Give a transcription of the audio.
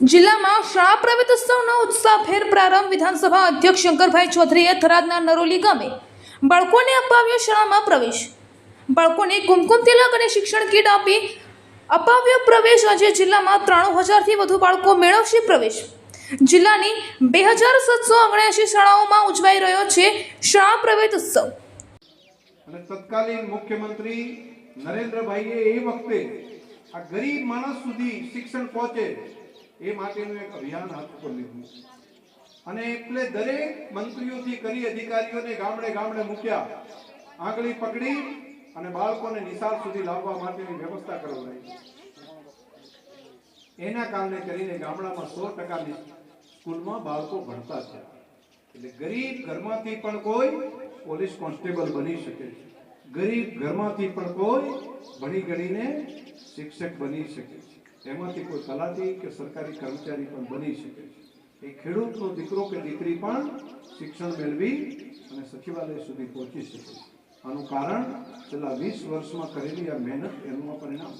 જિલ્લામાં શાળા ઉત્સાહ ફેર પ્રારંભ વિધાનસભા અધ્યક્ષ શંકરભાઈ ચૌધરીએ થરાદના નરોલી ગામે બાળકોને અપાવ્યો શાળામાં પ્રવેશ. બાળકોને કુમકુમ તિલક અને શિક્ષણ કીટ આપી અપાવ્યો પ્રવેશ. આજે જિલ્લામાં ત્રાણું હજારથી વધુ બાળકો મેળવશે પ્રવેશ. જિલ્લાની બે હજાર સાતસો ઓગણ્યાસી શાળાઓમાં ઉજવાઈ રહ્યો છે શાળા પ્રવેત ઉત્સવ અને તત્કાલીન મુખ્યમંત્રી નરેન્દ્રભાઈએ એ વખતે આ ગરીબ માણસ સુધી શિક્ષણ પહોંચે એ માટેનું એક અભિયાન હાથ ઉપર લીધું અને એટલે દરેક મંત્રીઓથી કરી અધિકારીઓને ગામડે ગામડે મૂક્યા. આંગળી પકડી અને બાળકોને નિશાળ સુધી લાવવા માટેની વ્યવસ્થા કરવડાવી એના કારણે કરીને ગામડામાં સો ટકાની સ્કૂલમાં બાળકો ભણતા છે. એટલે ગરીબ ઘરમાંથી પણ કોઈ પોલીસ કોન્સ્ટેબલ બની શકે છે. ગરીબ ઘરમાંથી પણ કોઈ ભણી ગણીને શિક્ષક બની શકે છે. એમાંથી કોઈ તલાટી કે સરકારી કર્મચારી પણ બની શકે છે એ ખેડૂતનો દીકરો કે દીકરી પણ શિક્ષણ મેળવી અને સચિવાલય સુધી પહોંચી શકે આનું કારણ છેલ્લા વીસ વર્ષમાં કરેલી આ મહેનત એનું પરિણામ.